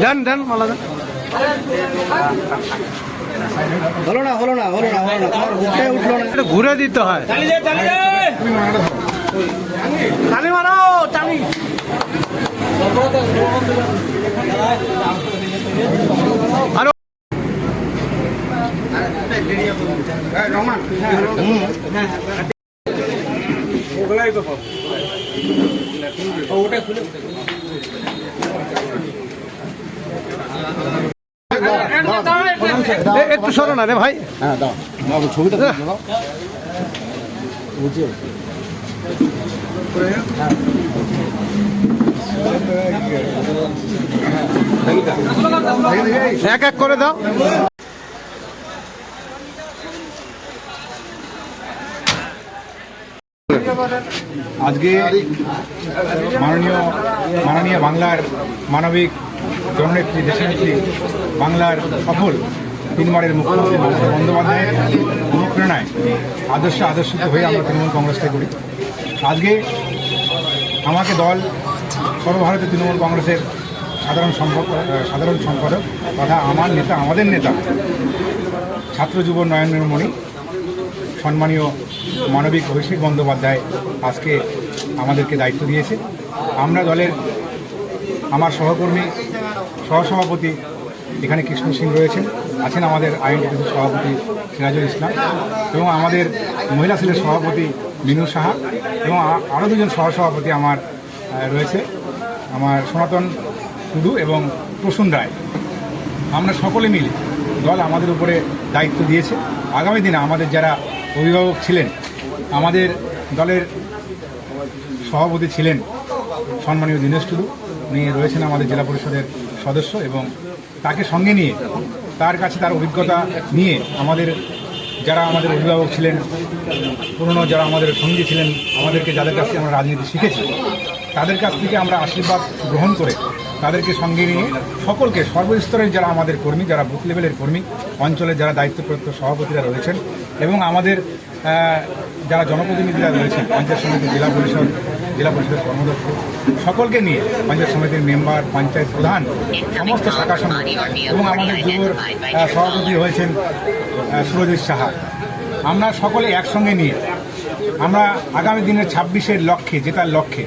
দেন দেন মালা দেন। হলো না হলো না হলো না হলো না তোমার বুকটাই উঠল না। এটা ঘুরে দিতে হয়। টানি মারো টানি। আরও। এ- একটু সরো না রে ভাই। হ্যাঁ দাও। ছবিটা দাও এক এক করে দাও। আজকে মাননীয় মাননীয় বাংলার মানবিক জননেত্রী দেশনেত্রী বাংলার সফল তিনবারের মুখ্যমন্ত্রী মমতা বন্দ্যোপাধ্যায়ের অনুপ্রেরণায় আদর্শ আদর্শিত হয়ে আমরা তৃণমূল কংগ্রেসকে করি আজকে আমাকে দল সর্বভারতীয় তৃণমূল কংগ্রেসের সাধারণ সম্পাদক সাধারণ সম্পাদক তথা আমার নেতা, আমাদের নেতা ছাত্র যুব নয়নের মণি, সম্মানীয় মানবিক অভিষেক বন্দ্যোপাধ্যায় আজকে আমাদেরকে দায়িত্ব দিয়েছে। আমরা দলের আমার সহকর্মী, সহসভাপতি এখানে কৃষ্ণ সিং রয়েছেন, আছেন আমাদের আইএনটিসির সভাপতি সিরাজুল ইসলাম এবং আমাদের মহিলা সেলের সভাপতি বিনু সাহা এবং আরও দুজন সহসভাপতি আমার রয়েছে, আমার সনাতন টুডু এবং প্রসূন রায়। আমরা সকলে মিলে দল আমাদের উপরে দায়িত্ব দিয়েছে। আগামী দিনে আমাদের যারা অভিভাবক ছিলেন, আমাদের দলের সভাপতি ছিলেন সম্মানীয় দীনেশ টুডু, উনি রয়েছেন আমাদের জেলা পরিষদের সদস্য এবং তাকে সঙ্গে নিয়ে, তার কাছে তার অভিজ্ঞতা নিয়ে আমাদের যারা আমাদের অভিভাবক ছিলেন, পুরনো যারা আমাদের সঙ্গী ছিলেন, আমাদেরকে যাদের কাছ থেকে আমরা রাজনীতি শিখেছি, তাদের কাছ থেকে আমরা আশীর্বাদ গ্রহণ করে তাদেরকে সঙ্গে নিয়ে সকলকে সর্বস্তরের যারা আমাদের কর্মী, যারা বুথ লেভেলের কর্মী, অঞ্চলের যারা দায়িত্বপ্রাপ্ত সভাপতিরা রয়েছেন এবং আমাদের যারা জনপ্রতিনিধিরা রয়েছেন, পঞ্চায়েত সমিতি, জেলা পরিষদ জেলা পরিষদের কর্মদক্ষ। সকলকে নিয়ে পঞ্চায়েত সমিতির মেম্বার, পঞ্চায়েত প্রধান, সমস্ত শাখা সমিতি এবং আমাদের যুবর সভাপতি হয়েছেন সুরজিৎ সাহা। আমরা সকলে একসঙ্গে নিয়ে, আমরা আগামী দিনের ছাব্বিশের লক্ষ্যে, জেতার লক্ষ্যে,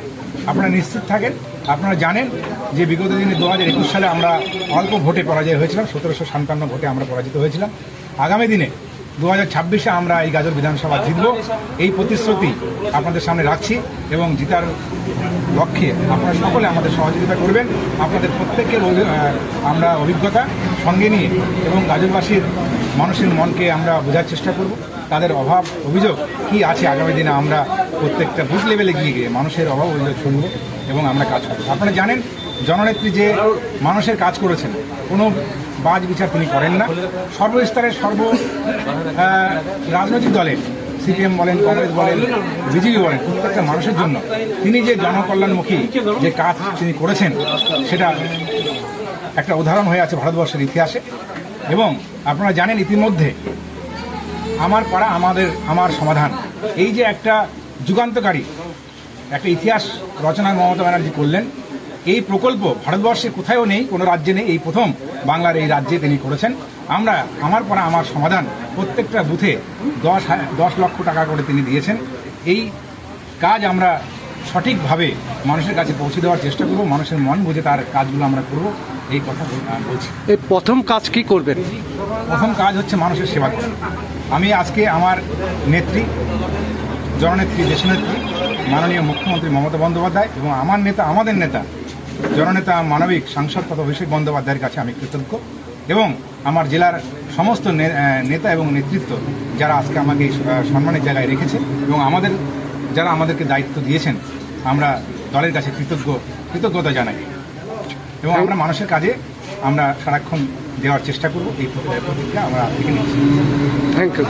আপনারা নিশ্চিত থাকেন, আপনারা জানেন যে বিগত দিনে দু হাজার একুশ সালে আমরা অল্প ভোটে পরাজয় হয়েছিলাম, সতেরোশো সাতান্ন ভোটে আমরা পরাজিত হয়েছিলাম। আগামী দিনে দু হাজার ছাব্বিশে আমরা এই গাজর বিধানসভা জিতব। এই প্রতিশ্রুতি আপনাদের সামনে রাখছি এবং জিতার লক্ষ্যে আপনারা সকলে আমাদের সহযোগিতা করবেন। আপনাদের প্রত্যেকের আমরা অভিজ্ঞতা সঙ্গে নিয়ে এবং গাজরবাসীর মানুষের মনকে আমরা বোঝার চেষ্টা করব। তাদের অভাব, অভিযোগ কি আছে আগামী দিনে আমরা প্রত্যেকটা বুথ লেভেলে গিয়ে গিয়ে মানুষের অভাব, অভিযোগ শুনব এবং আমরা কাজ করব। আপনারা জানেন, জননেত্রী যে মানুষের কাজ করেছেন, কোনো বাজ বিচার তিনি করেন না। সর্বস্তরের সর্ব রাজনৈতিক দলের, সিপিএম বলেন, কংগ্রেস বলেন, বিজেপি বলেন, প্রত্যেকটা মানুষের জন্য তিনি যে জনকল্যাণমুখী যে কাজ তিনি করেছেন, সেটা একটা উদাহরণ হয়ে আছে ভারতবর্ষের ইতিহাসে। এবং আপনারা জানেন, ইতিমধ্যে আমার পাড়া আমাদের আমার সমাধান। এই যে একটা যুগান্তকারী একটা ইতিহাস রচনা মমতা ব্যানার্জি করলেন এই প্রকল্প ভারতবর্ষে কোথাও নেই কোনো রাজ্যে নেই এই প্রথম বাংলার এই রাজ্যে তিনি করেছেন। আমরা আমার পাড়া আমার সমাধান প্রত্যেকটা বুথে দশ দশ লক্ষ টাকা করে তিনি দিয়েছেন। এই কাজ আমরা সঠিকভাবে মানুষের কাছে পৌঁছে দেওয়ার চেষ্টা করব মানুষের মন বুঝে তার কাজগুলো আমরা করব এই কথা বলছি। এই প্রথম কাজ কি করবেন? প্রথম কাজ হচ্ছে মানুষের সেবা করা। আমি আজকে আমার নেত্রী, জননেত্রী, দেশনেত্রী, মাননীয় মুখ্যমন্ত্রী মমতা বন্দ্যোপাধ্যায় এবং আমার নেতা, আমাদের নেতা, জননেতা, মানবিক সাংসদ তথা অভিষেক বন্দ্যোপাধ্যায়ের কাছে আমি কৃতজ্ঞ এবং আমার জেলার সমস্ত নেতা এবং নেতৃত্ব যারা আজকে আমাকে সম্মানের জায়গায় রেখেছে এবং আমাদের, যারা আমাদেরকে দায়িত্ব দিয়েছেন, আমরা দলের কাছে কৃতজ্ঞ, কৃতজ্ঞতা জানাই এবং আমরা মানুষের কাজে আমরা সারাক্ষণ দেওয়ার চেষ্টা করব। এই প্রতিক্রিয়া আমরা নিচ্ছি থ্যাংক ইউ